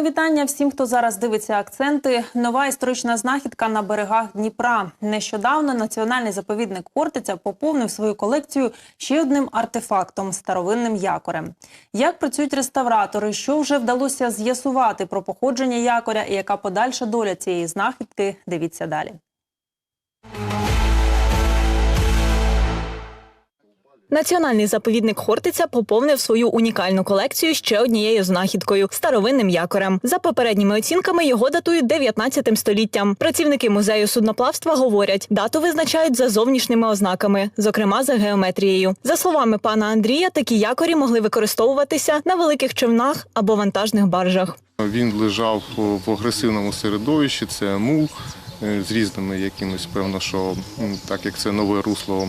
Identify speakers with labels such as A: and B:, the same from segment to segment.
A: Мої вітання всім, хто зараз дивиться акценти. Нова історична знахідка на берегах Дніпра. Нещодавно національний заповідник Хортиця поповнив свою колекцію ще одним артефактом старовинним якорем. Як працюють реставратори? Що вже вдалося з'ясувати про походження якоря і яка подальша доля цієї знахідки? Дивіться далі.
B: Національний заповідник Хортиця поповнив свою унікальну колекцію ще однією знахідкою старовинним якорем. За попередніми оцінками його датують 19 століттям. Працівники музею судноплавства говорять, дату визначають за зовнішніми ознаками, зокрема за геометрією. За словами пана Андрія, такі якорі могли використовуватися на великих човнах або вантажних баржах.
C: Він лежав в агресивному середовищі, це мул з різними якимось, певно, що так як це нове русло,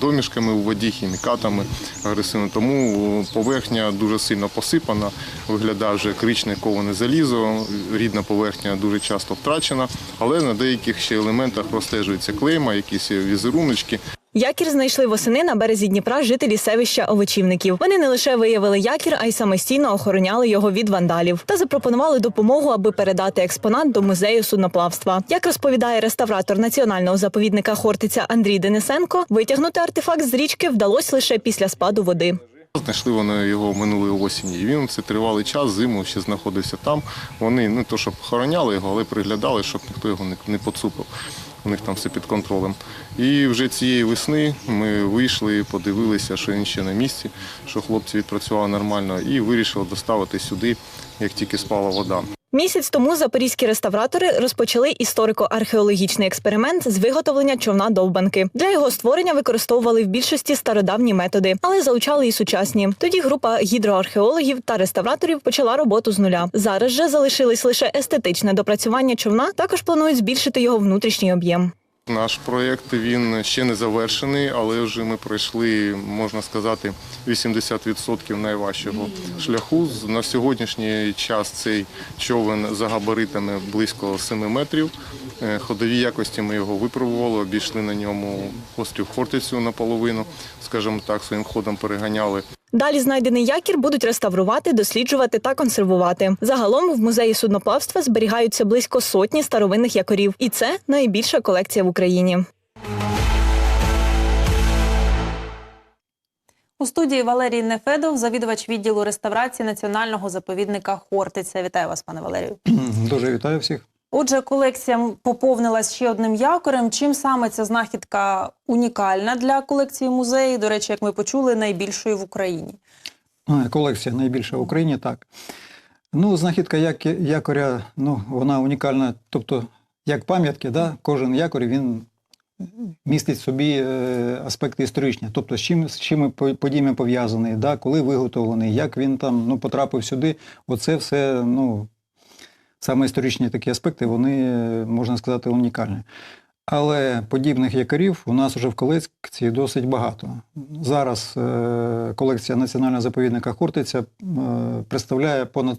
C: домішками у воді, хімікатами агресивно. Тому поверхня дуже сильно посипана, виглядає вже кричне коване залізо, рідна поверхня дуже часто втрачена, але на деяких ще елементах простежується клейма, якісь візеруночки.
B: Якір знайшли восени на березі Дніпра жителі селища Овечівників. Вони не лише виявили якір, а й самостійно охороняли його від вандалів та запропонували допомогу, аби передати експонат до музею судноплавства. Як розповідає реставратор національного заповідника Хортиця Андрій Денисенко, витягнути артефакт з річки вдалося лише після спаду води.
C: Знайшли вони його минулої осені. Він це тривалий час, зиму ще знаходився там. Вони не то, щоб охороняли його, але приглядали, щоб ніхто його не поцупив. У них там все під контролем. І вже цієї весни ми вийшли, подивилися, що він ще на місці, що хлопці відпрацювали нормально, і вирішили доставити сюди, як тільки спала вода.
B: Місяць тому запорізькі реставратори розпочали історико-археологічний експеримент з виготовлення човна довбанки. Для його створення використовували в більшості стародавні методи, але залучали і сучасні. Тоді група гідроархеологів та реставраторів почала роботу з нуля. Зараз же залишились лише естетичне допрацювання човна. Також планують збільшити його внутрішній об'єм.
C: Наш проєкт він ще не завершений, але вже ми пройшли, можна сказати, 80% найважчого шляху. На сьогоднішній час цей човен за габаритами близько 7 метрів. Е, Ходові якості ми його випробували, обійшли на ньому острів Хортицю наполовину, скажімо так, своїм ходом переганяли.
B: Далі знайдений якір будуть реставрувати, досліджувати та консервувати. Загалом в музеї судноплавства зберігаються близько сотні старовинних якорів, і це найбільша колекція в Україні.
A: У студії Валерій Нефедов, завідувач відділу реставрації національного заповідника Хортиця. Вітаю вас, пане Валерію.
D: Дуже вітаю всіх.
A: Отже, колекція поповнилась ще одним якорем. Чим саме ця знахідка унікальна для колекції музею? До речі, як ми почули, найбільшої в Україні.
D: Ну, Колекція найбільша в Україні, так. Ну, знахідка як, якоря, ну, вона унікальна, тобто, як пам'ятки, да, кожен якор він містить в собі е, аспекти історичні. Тобто, з чим, з чим подіями пов'язаний, да, коли виготовлений, як він там ну, потрапив сюди. Оце все, ну, саме історичні такі аспекти, вони, можна сказати, унікальні. Але подібних якорів у нас вже в колекції досить багато. Зараз е, колекція національного заповідника Хортиця е, представляє понад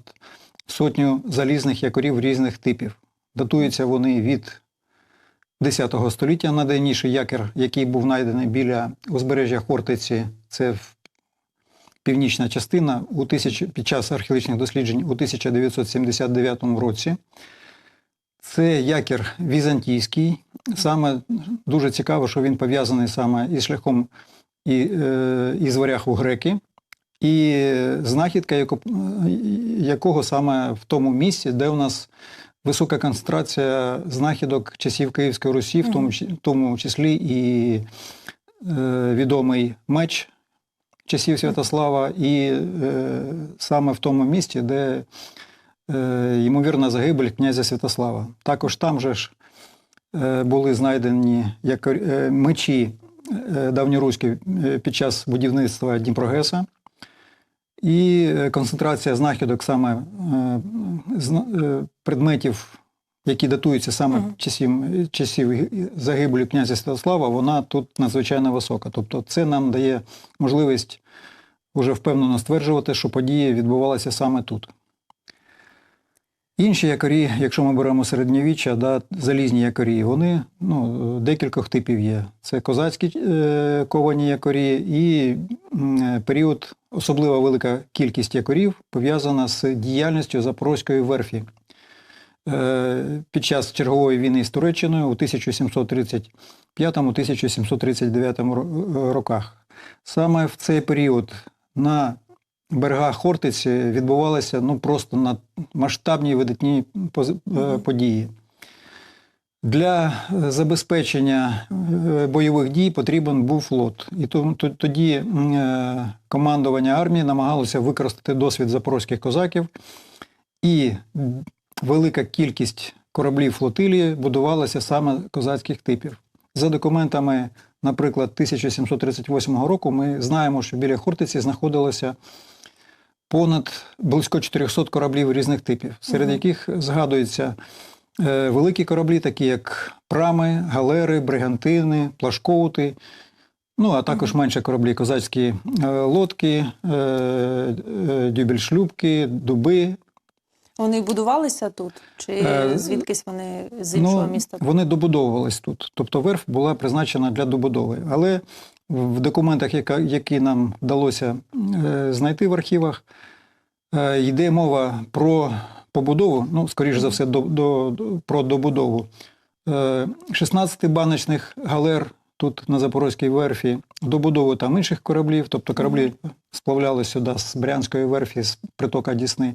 D: сотню залізних якорів різних типів. Датуються вони від 10 століття. Найдавніший якір, який був знайдений біля узбережжя Хортиці, це в- північна частина у тисяч, під час археологічних досліджень у 1979 році. Це якір візантійський. Саме дуже цікаво, що він пов'язаний саме із шляхом і, е, із варяг у греки, і знахідка, якого саме в тому місці, де у нас висока концентрація знахідок часів Київської Русі, в тому, в тому числі і е, відомий меч часів Святослава, і е, саме в тому місці, де е, ймовірна загибель князя Святослава. Також там же ж е, були знайдені як, е, мечі е, давньоруські е, під час будівництва Дніпрогеса. І е, концентрація знахідок саме е, предметів, які датуються саме
A: Мгм.
D: часів, часів загибелі князя Святослава, вона тут надзвичайно висока. Тобто це нам дає можливість уже впевнено стверджувати, що події відбувалися саме тут. Інші якорі, якщо ми беремо середньовіччя, да, залізні якорі, вони ну, декількох типів є. Це козацькі е, ковані якорі і м, період, особливо велика кількість якорів пов'язана з діяльністю Запорозької верфі. Е, Під час чергової війни з Туреччиною у 1735-1739 роках. Саме в цей період на берегах Хортиці відбувалися ну, просто на масштабні видатні е, події. Для е, забезпечення е, бойових дій потрібен був флот. І тоді е, командування армії намагалося використати досвід запорозьких козаків, і велика кількість кораблів флотилії будувалася саме козацьких типів. За документами, наприклад, 1738 року, ми знаємо, що біля Хортиці знаходилося понад близько 400 кораблів різних типів, серед яких згадуються е, великі кораблі, такі як прами, галери, бригантини, плашкоути. Ну, а також менші кораблі, козацькі е, лодки, е, дюбельшлюбки, дуби.
A: Вони будувалися тут? Чи
D: Е,
A: звідкись вони з іншого
D: ну,
A: міста?
D: Вони добудовувались тут. Тобто верф була призначена для добудови. Але в документах, які нам вдалося е, знайти в архівах, е, йде мова про побудову, ну, скоріш за все, до, до, про добудову е, 16 баночних галер тут на Запорозькій верфі, добудову там інших кораблів, тобто кораблі сплавляли сюди з Брянської верфі, з притока Дісни.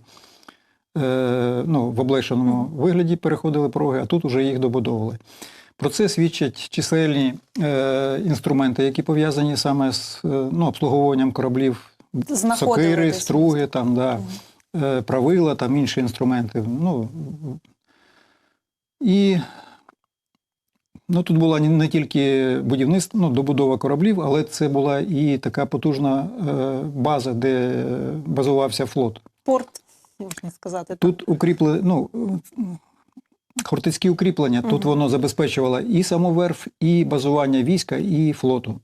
D: Е, ну, в облегшеному вигляді переходили пороги, а тут уже їх добудовували. Про це свідчать чисельні е, інструменти, які пов'язані саме з е, ну, обслуговуванням кораблів, сокири, струги, там, да, е, правила, там інші інструменти. Ну, і ну, тут була не- не тільки будівництво, ну, добудова кораблів, але це була і така потужна е, база, де базувався флот.
A: Порт, можна сказати.
D: Тут укріпли, ну, хортицькі укріплення, тут воно забезпечувало і саму верф, і базування війська, і флоту.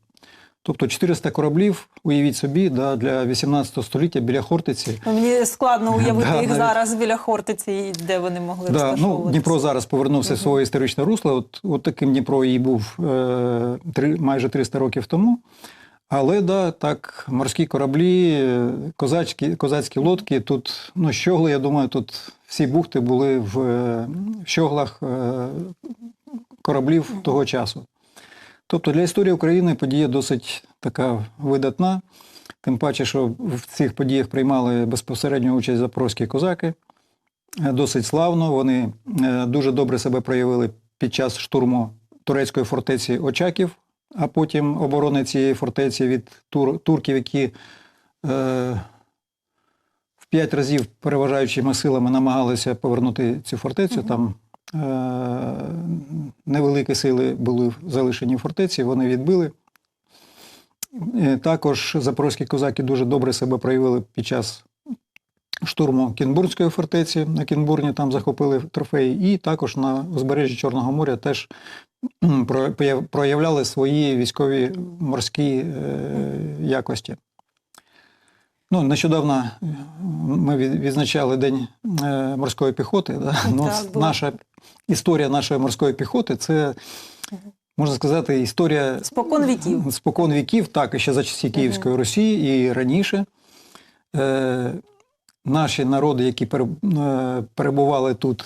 D: Тобто 400 кораблів, уявіть собі, да, для 18 століття біля Хортиці.
A: Мені складно уявити
D: Да,
A: їх
D: навіть-
A: зараз біля Хортиці, де вони могли
D: Да, ну. Дніпро зараз повернувся в своє історичне русло. От, от таким Дніпро і був е, три, майже 300 років тому. Але да, так, морські кораблі, козацькі, козацькі лодки, тут, ну, щогли, я думаю, тут всі бухти були в, е, щоглах е, кораблів того часу. Тобто для історії України подія досить така видатна, тим паче, що в цих подіях приймали безпосередню участь запорозькі козаки. Е, Досить славно. Вони дуже добре себе проявили під час штурму турецької фортеці Очаків, а потім оборони цієї фортеці від тур, турків, які е, в п'ять разів переважаючими силами намагалися повернути цю фортецю. Там е, невеликі сили були залишені в фортеці, вони відбили. Е, Також запорозькі козаки дуже добре себе проявили під час штурму Кінбурнської фортеці. На Кінбурні там захопили трофеї, і також на узбережжі Чорного моря теж проявляли свої військові морські е, якості. Ну, нещодавно е, ми відзначали День е, морської піхоти. Да? Ну, наша історія нашої морської піхоти це, можна сказати, історія
A: Спокон віків.
D: спокон віків, так, і ще за часів Київської Росії і раніше. Е, наші народи, які пере- перебували тут,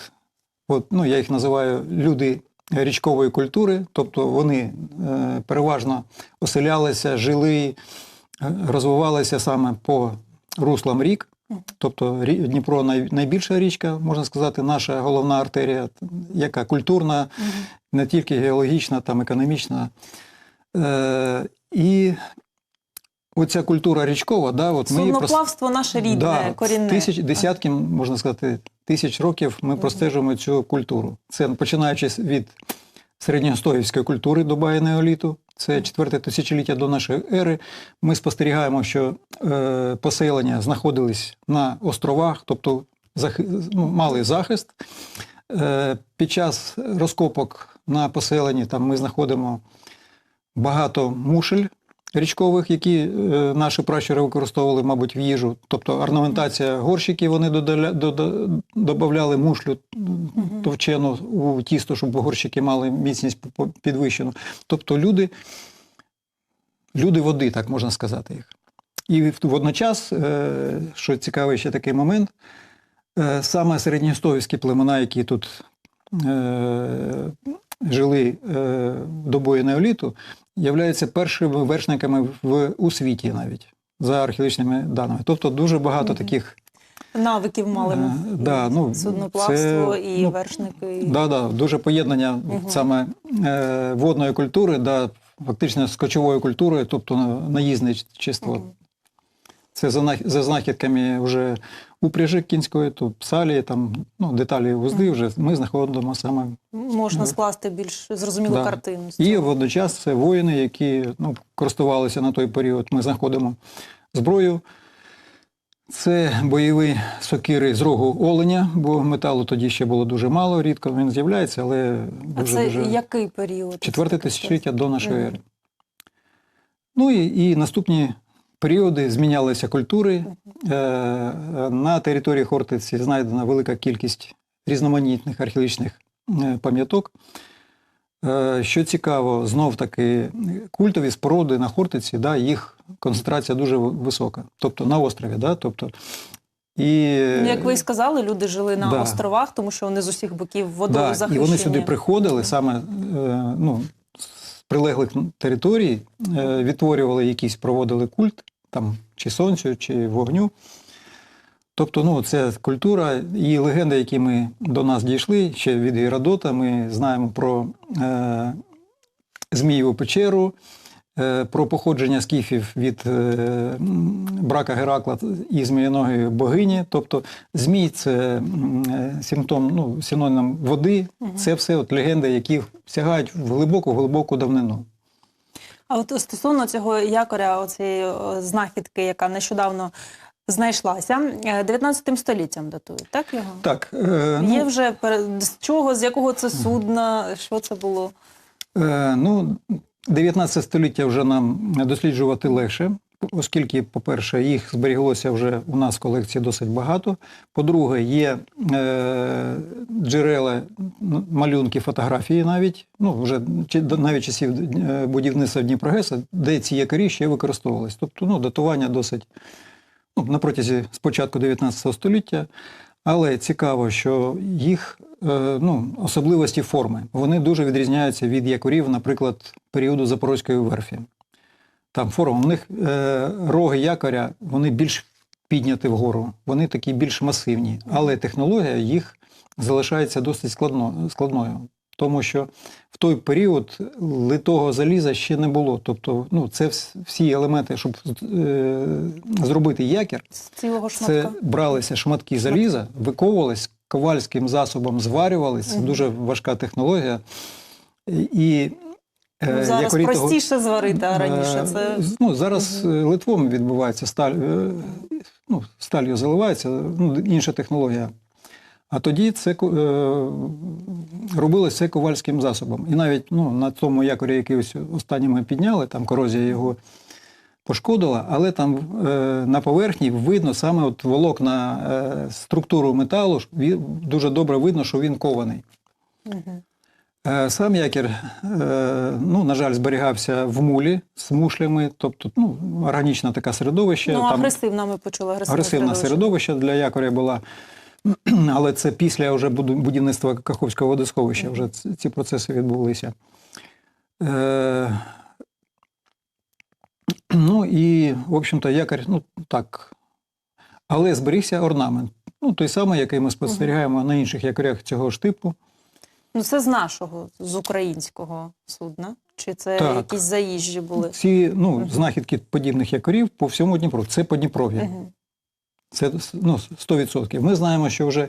D: от, ну, я їх називаю люди річкової культури, тобто вони е, переважно оселялися, жили, е, розвивалися саме по руслам рік. Тобто Дніпро найбільша річка, можна сказати, наша головна артерія, яка культурна, не тільки геологічна, там економічна. Е, і оця культура річкова, да, от ми її прос-
A: наше рідне,
D: Да,
A: корінне.
D: Тисяч, десятки, можна сказати, тисяч років ми простежуємо цю культуру. Це починаючи від середньостоївської культури доба енеоліту, це четверте тисячоліття до нашої ери. Ми спостерігаємо, що е, поселення знаходились на островах, тобто захи, ну, мали захист. Е, під час розкопок на поселенні там ми знаходимо багато мушель річкових, які е, наші пращури використовували, мабуть, в їжу. Тобто орнаментація горщиків вони додавали мушлю товчену у тісто, щоб горщики мали міцність підвищену. Тобто люди, люди води, так можна сказати їх. І водночас, е, що цікавий ще такий момент, е, саме середньостовські племена, які тут жили добою неоліту, являються першими вершниками в, у світі навіть за археологічними даними. Тобто дуже багато
A: Мгм.
D: таких
A: Навиків мали
D: Е, да, ну,
A: судноплавство
D: це,
A: і
D: ну,
A: вершники. і-
D: Да, да, дуже поєднання
A: угу.
D: саме е, водної культури, да, фактично з кочовою культурою, тобто наїзне наїзничество.
A: Мгм.
D: Це за, за знахідками вже упряжі кінської, то псалі, там, ну, деталі вузди вже ми знаходимо саме.
A: Можна скласти більш зрозумілу
D: да.
A: картину.
D: І водночас це воїни, які ну, користувалися на той період. Ми знаходимо зброю. Це бойові сокири з рогу оленя, бо металу тоді ще було дуже мало, рідко він з'являється, але
A: А це
D: дуже...
A: який період?
D: четверте тисячоліття до нашої ери. Ну і, і наступні періоди змінялися культури. Е, е, на території Хортиці знайдена велика кількість різноманітних археологічних е, пам'яток. Що цікаво, знов таки культові споруди на Хортиці, да, їх концентрація дуже висока. Тобто на острові. Да, тобто, і,
A: Ну, як ви і сказали, люди жили на
D: Да.
A: островах, тому що вони з усіх боків водою
D: Да, і вони сюди приходили саме ну, прилеглих територій, е, відтворювали якісь, проводили культ, там, чи сонцю, чи вогню. Тобто, ну, це культура і легенди, які ми до нас дійшли, ще від Геродота, ми знаємо про е, Змієву печеру, про походження скіфів від е, брака Геракла і зміїногої богині. Тобто змій це е, симптом, ну, синонім води. Це все от легенди, які сягають в глибоку глибоку давнину.
A: А от стосовно цього якоря, оцієї знахідки, яка нещодавно знайшлася, е, 19 століттям датують, так його?
D: Так, е, ну,
A: Є вже з чого, з якого це судна, що це було?
D: Е, ну, 19 століття вже нам досліджувати легше, оскільки, по-перше, їх зберіглося вже у нас в колекції досить багато. По-друге, є е, джерела, малюнки, фотографії навіть, ну, вже навіть часів е, будівництва Дніпрогеса, де ці якорі ще використовувались. Тобто ну, датування досить ну, на протязі спочатку 19 століття. Але цікаво, що їх е, ну, особливості форми вони дуже відрізняються від якорів, наприклад, періоду Запорозької верфі. Там форма, у них е, роги якоря вони більш підняті вгору, вони такі більш масивні, але технологія їх залишається досить складно, складною. Тому що в той період литого заліза ще не було. Тобто, ну, це всі елементи, щоб е, зробити якір, це бралися шматки заліза, виковувались ковальським засобом, зварювались. Це дуже важка технологія. І е,
A: Ну, зараз
D: якорі того-
A: простіше зварити, а раніше
D: Е,
A: це
D: ну, зараз е, литвом відбувається сталь, е, ну, сталью заливається, ну, інша технологія. А тоді це е, робилося ковальським засобом. І навіть ну, на тому якорі, який ось останній ми підняли, там корозія його пошкодила, але там е, на поверхні видно саме от волокна е, структуру металу, дуже добре видно, що він кований. Е, Сам якір, е, ну, на жаль, зберігався в мулі з мушлями, тобто ну, органічне таке середовище.
A: ну,
D: там
A: агресивна, ми почули агресивне,
D: агресивне середовище для якоря була. Але це після вже будівництва Каховського водосховища вже ці процеси відбулися. Е, ну і, в общем-то, якорь, ну так. Але зберігся орнамент. Ну, той самий, який ми спостерігаємо на інших якорях цього ж типу.
A: Ну, це з нашого, з українського судна? Чи це
D: Так.
A: якісь заїжджі були?
D: Ці ну,
A: Мгм.
D: знахідки подібних якорів по всьому Дніпру. Це Подніпров'я.
A: Мгм.
D: Це ну, 100%. Ми знаємо, що вже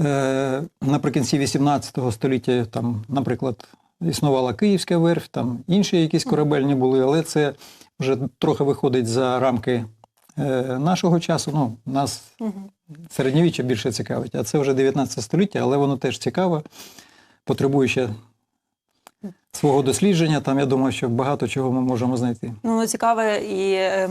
D: е, наприкінці 18 століття, там, наприклад, існувала Київська верфь, там інші якісь корабельні були, але це вже трохи виходить за рамки е, нашого часу. Ну, нас середньовіччя більше цікавить, а це вже 19 століття, але воно теж цікаво, потребує ще свого дослідження. Там я думаю, що багато чого ми можемо знайти.
A: Ну, цікаве і е,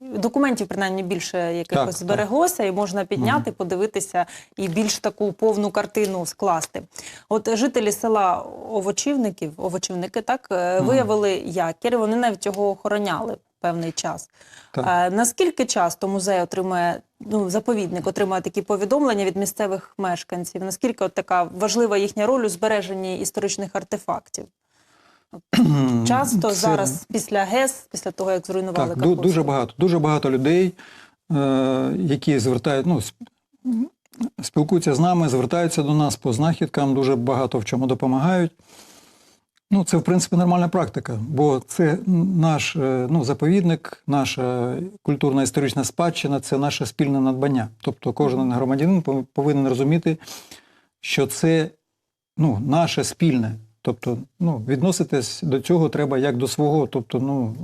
A: документів, принаймні, більше якихось
D: Так,
A: збереглося, і можна підняти, подивитися і більш таку повну картину скласти. От жителі села Овочівників, овочівники, так,
D: Мгм.
A: виявили якір, вони навіть його охороняли. певний час.
D: Так.
A: Е, наскільки часто музей отримує, ну, заповідник отримує такі повідомлення від місцевих мешканців? Наскільки от така важлива їхня роль у збереженні історичних артефактів? Часто
D: Це-
A: зараз після ГЕС, після того, як зруйнували
D: Так,
A: Каховську?
D: дуже багато. Дуже багато людей, е, які звертають, ну, спілкуються з нами, звертаються до нас по знахідкам, дуже багато в чому допомагають. Ну, це, в принципі, нормальна практика, бо це наш е, ну, заповідник, наша культурна історична спадщина, це наше спільне надбання. Тобто кожен громадянин повинен розуміти, що це ну, наше спільне. Тобто, ну, відноситись до цього треба як до свого. Тобто, ну,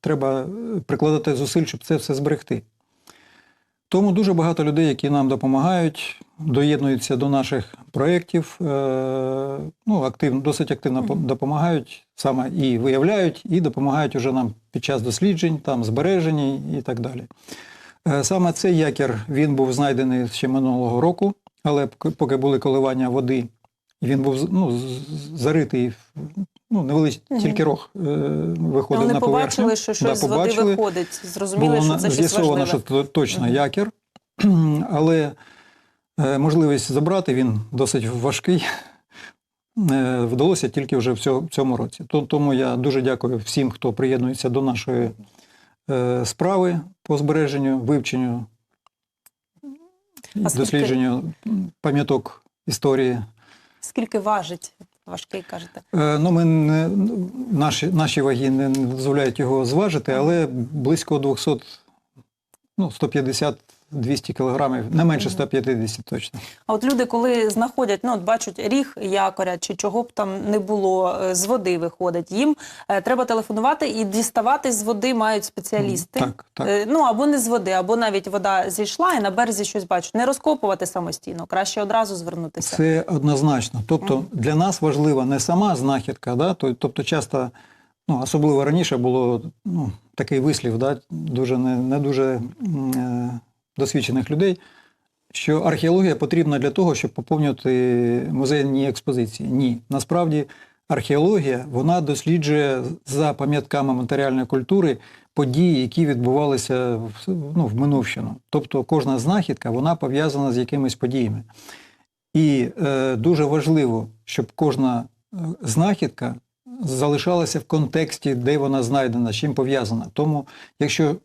D: треба прикладати зусиль, щоб це все зберегти. Тому дуже багато людей, які нам допомагають, доєднуються до наших проєктів, е, ну, активно, досить активно допомагають, саме і виявляють, і допомагають уже нам під час досліджень, там, збереження і так далі. Е, Саме цей якір він був знайдений ще минулого року, але поки були коливання води, він був ну, заритий, ну, невеличкий,
A: Мгм.
D: тільки рог е, виходив
A: Вони
D: на
A: побачили,
D: поверхню.
A: що
D: Да,
A: щось з води виходить. Зрозуміли, що це щось
D: з'ясовано,
A: важливе.
D: що то- точно якір, але е, можливість забрати він досить важкий. е, Вдалося тільки вже в цьому році. Тому я дуже дякую всім, хто приєднується до нашої е, справи по збереженню, вивченню
A: А
D: дослідженню пам'яток історії.
A: Скільки важить? Важкий, кажете.
D: Е, Ну, ми не, наші, наші ваги не дозволяють його зважити, але близько 200, ну, 150-200 кілограмів, не менше 150 точно.
A: А от люди, коли знаходять, ну от бачать ріг якоря чи чого б там не було, е, з води виходить. Їм е, треба телефонувати і діставати з води мають спеціалісти.
D: Так, так.
A: Е, ну або не з води, або навіть вода зійшла і на березі щось бачать. Не розкопувати самостійно, краще одразу звернутися.
D: Це однозначно. Тобто для нас важлива не сама знахідка, да? то- тобто часто, ну, особливо раніше було ну, такий вислів, да? дуже не, не дуже е, досвідчених людей, що археологія потрібна для того, щоб поповнювати музейні експозиції. Ні, насправді археологія вона досліджує за пам'ятками матеріальної культури події, які відбувалися ну, в минувщину. Тобто кожна знахідка вона пов'язана з якимись подіями. І е, дуже важливо, щоб кожна е, знахідка залишалася в контексті, де вона знайдена, з чим пов'язана. Тому, якщо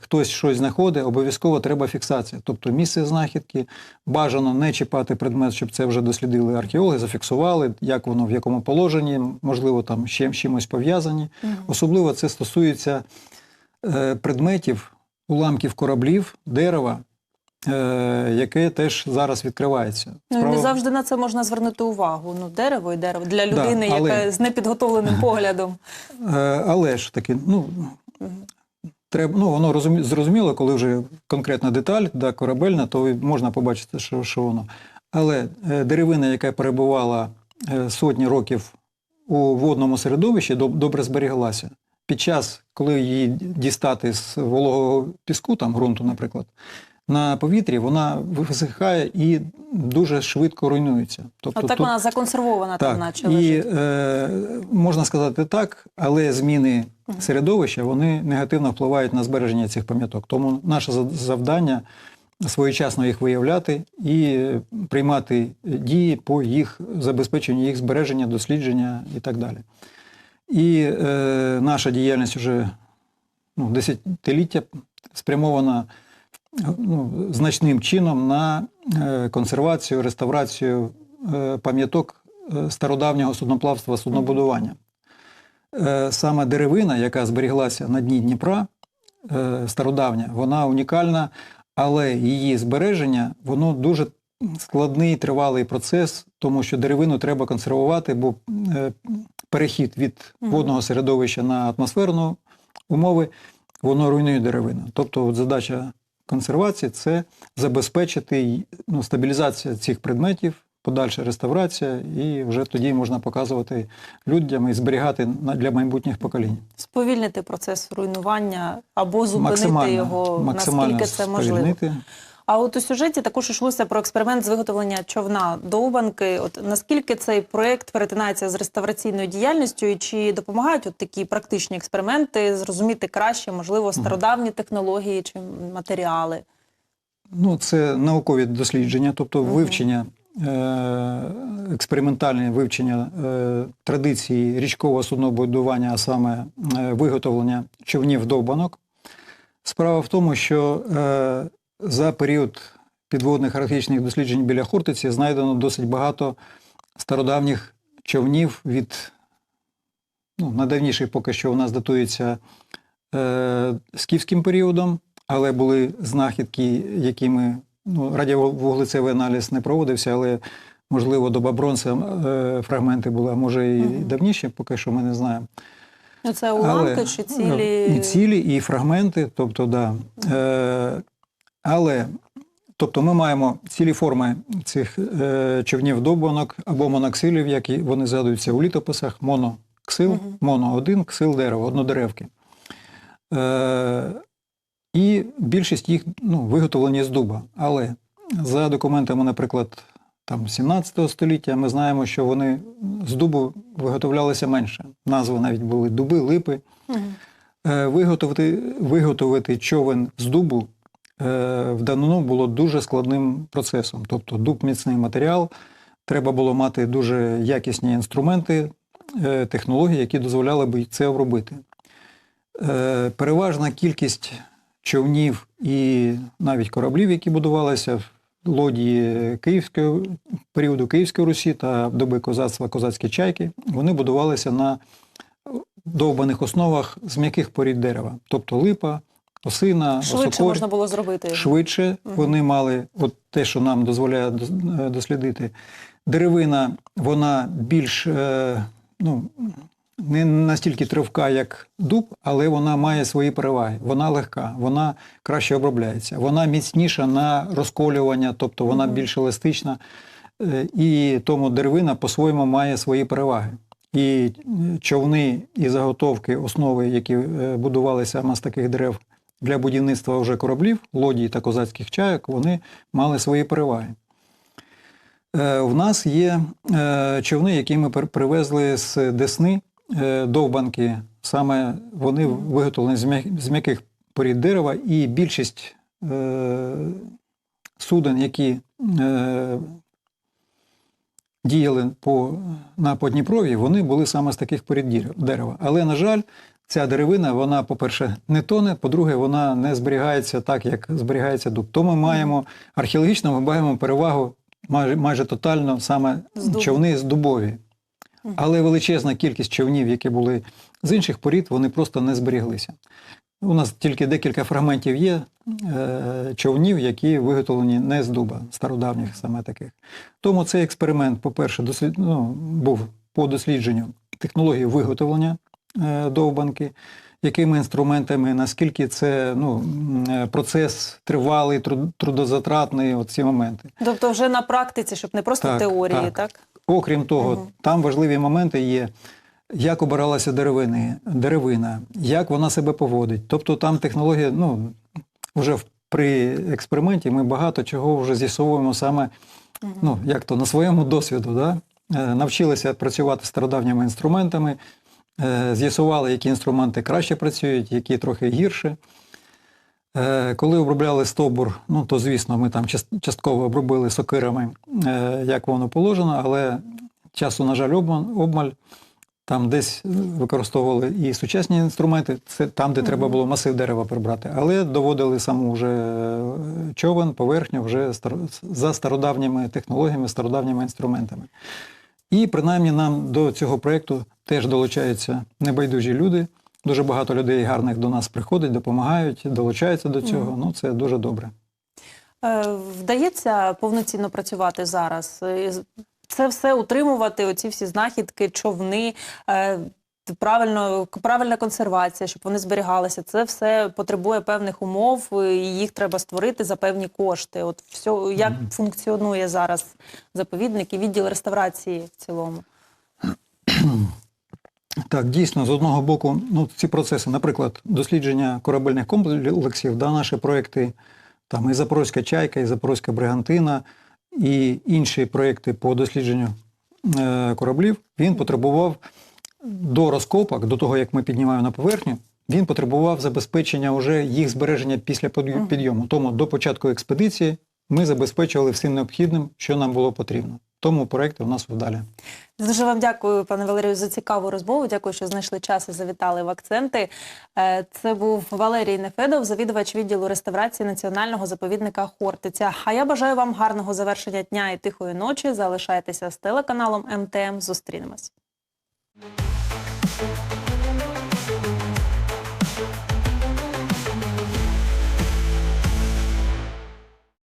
D: хтось щось знаходить, обов'язково треба фіксація. Тобто місце знахідки бажано не чіпати предмет, щоб це вже дослідили археологи, зафіксували, як воно в якому положенні, можливо, там ще з чимось пов'язані. Особливо це стосується е, предметів, уламків кораблів, дерева, е, яке теж зараз відкривається.
A: Ну і не завжди на це можна звернути увагу. Ну, дерево і дерево для
D: Да,
A: людини,
D: але-
A: яка з непідготовленим поглядом.
D: Е, Але ж таки, ну. Треба, ну, воно розумі, зрозуміло, коли вже конкретна деталь, да, корабельна, то можна побачити, що, що воно. Але е, деревина, яка перебувала е, сотні років у водному середовищі, доб- добре зберіглася. Під час, коли її дістати з вологого піску, там ґрунту, наприклад, на повітрі вона висихає і дуже швидко руйнується. Тобто
A: Отак
D: тут-
A: вона законсервована
D: так,
A: там, наче
D: і е, можна сказати так, але зміни середовища вони негативно впливають на збереження цих пам'яток. Тому наше завдання своєчасно їх виявляти і приймати дії по їх забезпеченню їх збереження, дослідження і так далі. І е, наша діяльність вже ну, десятиліття спрямована ну, значним чином на е, консервацію, реставрацію е, пам'яток е, стародавнього судноплавства суднобудування. Саме деревина, яка зберіглася на дні Дніпра, стародавня, вона унікальна, але її збереження воно дуже складний тривалий процес, тому що деревину треба консервувати, бо перехід від водного середовища на атмосферну умови, воно руйнує деревину. Тобто, от задача консервації це забезпечити ну, стабілізацію цих предметів, подальша реставрація, і вже тоді можна показувати людям і зберігати для майбутніх поколінь.
A: сповільнити процес руйнування або зупинити
D: максимально,
A: його,
D: максимально
A: наскільки це можливо.
D: сповільнити.
A: А от у сюжеті також йшлося про експеримент з виготовлення човна довбанки. От наскільки цей проект перетинається з реставраційною діяльністю, і чи допомагають от такі практичні експерименти зрозуміти краще, можливо, стародавні технології чи матеріали?
D: Ну, це наукові дослідження, тобто вивчення, е, експериментальне вивчення е, традиції річкового суднобудування, а саме е, виготовлення човнів довбанок. Справа в тому, що за період підводних археологічних досліджень біля Хортиці знайдено досить багато стародавніх човнів від ну, найдавніший поки що у нас датується е, скіфським періодом, але були знахідки, якими ну, радіовуглецевий аналіз не проводився, але можливо доба бронза е, фрагменти були, а може і
A: Мгм.
D: давніше, поки що ми не знаємо.
A: Ну, Це уламки чи цілі?
D: е, І цілі, і фрагменти, тобто, да. Е, але тобто ми маємо цілі форми цих е, човнів довбанок або моноксилів, як і вони згадуються у літописах, моноксил,
A: Мгм.
D: моно один, ксил дерево, однодеревки. Е, і більшість їх ну, виготовлені з дуба. Але за документами, наприклад, там 17 століття, ми знаємо, що вони з дубу виготовлялися менше. Назви навіть були дуби, липи. Е, Виготовити, виготовити човен з дубу в данину було дуже складним процесом. Тобто дуб міцний матеріал, треба було мати дуже якісні інструменти, е, технології, які дозволяли б це обробити. Е, Переважна кількість човнів і навіть кораблів, які будувалися в лодії Київського періоду Київської Русі та доби козацтва козацькі чайки, вони будувалися на довбаних основах з м'яких порід дерева, тобто липа, осина,
A: Швидше
D: осокорь.
A: можна було зробити.
D: Швидше
A: Мгм.
D: вони мали от те, що нам дозволяє е, дослідити. Деревина, вона більш е, ну, не настільки тривка, як дуб, але вона має свої переваги. Вона легка, вона краще обробляється, вона міцніша на розколювання, тобто вона більш еластична. Е, І тому деревина по-своєму має свої переваги. І човни і заготовки, основи, які будувалися з таких дерев для будівництва вже кораблів, лодій та козацьких чайок, вони мали свої переваги. Е, В нас є е, човни, які ми привезли з Десни, е, довбанки. Саме вони виготовлені з м'яких порід дерева, і більшість суден, які діяли по, на Подніпров'ї, вони були саме з таких порід дерева. Але, на жаль, ця деревина, вона, по-перше, не тоне, по-друге, вона не зберігається так, як зберігається дуб. То ми маємо археологічно, ми маємо перевагу майже, майже тотально саме
A: З
D: човни з дубові. Але величезна кількість човнів, які були з інших порід, вони просто не зберіглися. У нас тільки декілька фрагментів є е, човнів, які виготовлені не з дуба, стародавніх саме таких. Тому цей експеримент, по-перше, дослід... ну, був по дослідженню технології виготовлення довбанки, якими інструментами, наскільки це ну, е, процес тривалий, трудозатратний, от ці моменти.
A: Тобто вже на практиці, щоб не просто
D: Так,
A: теорії,
D: так.
A: так?
D: Окрім того,
A: Мгм.
D: там важливі моменти є, як обиралася деревини, деревина, як вона себе поводить. Тобто там технологія, ну, вже при експерименті ми багато чого вже з'ясовуємо саме, ну, як то, на своєму досвіду. Да? Е, Навчилися працювати з стародавніми інструментами, е, з'ясували, які інструменти краще працюють, які трохи гірше. Е, Коли обробляли стовбур, ну то звісно, ми там частково обробили сокирами, е, як воно положено, але часу, на жаль, обмаль. Там десь використовували і сучасні інструменти, це там, де треба було масив дерева прибрати, але доводили саму вже е, човен, поверхню вже за стародавніми технологіями, стародавніми інструментами. І принаймні нам до цього проєкту теж долучаються небайдужі люди. Дуже багато людей гарних до нас приходить, допомагають, долучаються до цього. Ну, це дуже добре.
A: Е, Вдається повноцінно працювати зараз. Е, Це все утримувати, оці всі знахідки, човни, е, правильно, правильна консервація, щоб вони зберігалися. Це все потребує певних умов, і їх треба створити за певні кошти. От все, як
D: Мгм.
A: функціонує зараз заповідник і відділ реставрації в цілому.
D: Так, дійсно, з одного боку, ну, ці процеси, наприклад, дослідження корабельних комплексів, да, наші проекти, там і Запорозька чайка, і Запорозька бригантина, і інші проекти по дослідженню е, кораблів, він потребував до розкопок, до того, як ми піднімаємо на поверхню, він потребував забезпечення уже їх збереження після підйому-. Тому до початку експедиції ми забезпечували всім необхідним, що нам було потрібно. Тому проекти у нас вдалі.
A: Дуже вам дякую, пане Валерію, за цікаву розмову. Дякую, що знайшли час і завітали в акценти. Е, Це був Валерій Нефедов, завідувач відділу реставрації національного заповідника Хортиця. А я бажаю вам гарного завершення дня і тихої ночі. Залишайтеся з телеканалом МТМ. Зустрінемось. Thank you